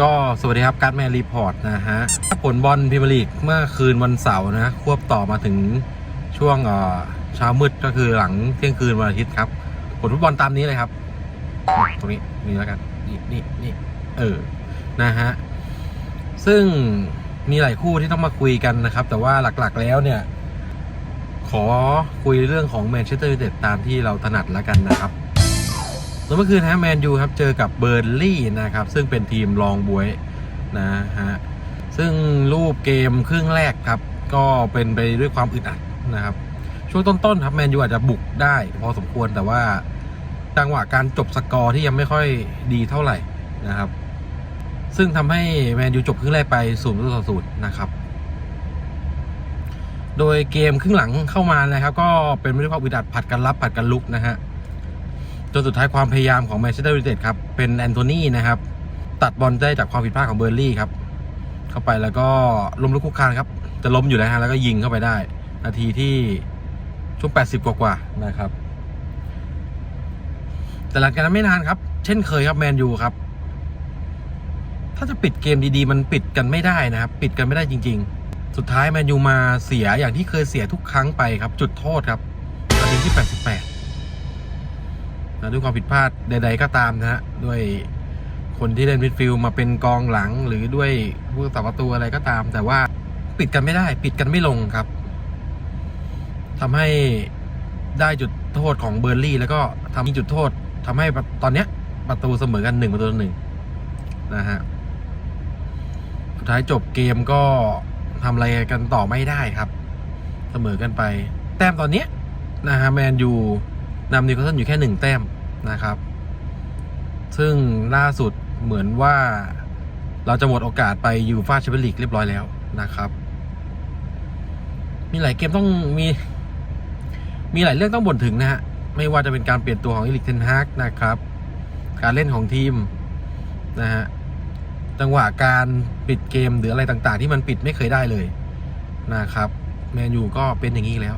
ก็สวัสดีครับการ์ดแมนรีพอร์ตนะฮะผลบอลพรีเมียร์ลีกเมื่อคืนวันเสาร์นะควบต่อมาถึงช่วงเอ่อเช้ามืดก็คือหลังเที่ยงคืนวันอาทิตย์ครับ ผลฟุตบอลตามนี้เลยครับ ตรงนี้นี่แล้วกันนี่นี่นี่เออนะฮะซึ่งมีหลายคู่ที่ต้องมาคุยกันนะครับ แต่ว่าหลักๆแล้วเนี่ย ขอคุยเรื่องของแมนเชสเตอร์ยูไนเต็ดตามที่เราถนัดแล้วกันนะครับ แล้วเมื่อคืนนะแมนยูครับเจอกับเบอร์ลี่นะครับ ซึ่งเป็นทีมรองบวยนะฮะซึ่งรูปเกมครึ่งแรกครับ ก็เป็นไปด้วยความอึดอัดนะครับ ช่วงต้นๆครับแมนยูอาจจะบุกได้พอสมควรแต่ว่าจังหวะการจบสกอร์ที่ยังไม่ค่อยดีเท่าไหร่นะครับ ซึ่งทำให้แมนยูจบครึ่งแรกไปศูนย์ต่อศูนย์นะครับ โดยเกมครึ่งหลังเข้ามานะครับ ก็เป็นไปด้วยความอึดอัดผัดกันรับผัดกันลุกนะฮะ จนสุดท้ายความพยายามของแมนเชสเตอร์ยูไนเต็ดครับ เป็นแอนโทนีนะครับ ตัดบอลได้จากความผิดพลาดของเบอร์ลี่ครับ เข้าไปแล้วก็ล้มลุกคุกคานครับ จะล้มอยู่แล้วฮะแล้วก็ยิงเข้าไปได้ นาทีที่ช่วง 80 กว่าๆนะครับ แต่หลังจากนั้นไม่นานครับ เช่นเคยครับแมนยูครับ ถ้าจะปิดเกมดีๆ มันปิดกันไม่ได้นะครับ ปิดกันไม่ได้จริง ๆ สุดท้ายแมนยูมาเสียอย่างที่เคยเสียทุกครั้งไปครับ จุดโทษครับนาทีที่ 88 นะด้วยความผิดพลาดใด ๆ ก็ตามนะฮะด้วยคนที่เล่นมิดฟิลด์มาเป็นกองหลังหรือด้วยผู้ต่อประตูอะไรก็ตาม แต่ว่าปิดกันไม่ได้ ปิดกันไม่ลงครับทำให้ได้จุดโทษของเบอร์ลี่ แล้วก็ทำให้จุดโทษทำให้ตอนเนี้ยประตูเสมอกันหนึ่งประตูต่อหนึ่งนะฮะสุดท้ายจบเกมก็ทำอะไรกันต่อไม่ได้ครับ เสมอกันไป แต้มตอนเนี้ยนะฮะแมนยู นำนิวคาสเซิลอยู่แค่หนึ่งแต้มนะครับ ซึ่งล่าสุดเหมือนว่าเราจะหมดโอกาสไปยูฟาแชมเปี้ยนลีกเรียบร้อยแล้วนะครับ มีหลายเกมต้องมี มีหลายเรื่องต้องบ่นถึงนะฮะ ไม่ว่าจะเป็นการเปลี่ยนตัวของอีลิกเทนฮากนะครับ การเล่นของทีมนะฮะ จังหวะการปิดเกมหรืออะไรต่างๆ ที่มันปิดไม่เคยได้เลยนะครับ แมนยูก็เป็นอย่างนี้แล้ว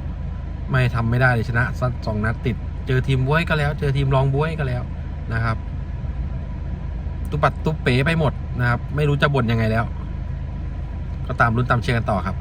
ไม่ทำไม่ได้เลยชนะสักสองนัดติด เจอทีมบวยก็แล้ว เจอทีมรองบวยก็แล้วนะครับ ตุปัดตุเป๋ไปหมดนะครับ ไม่รู้จะบ่นยังไงแล้ว ก็ตามลุ้นตามเชียร์กันต่อครับ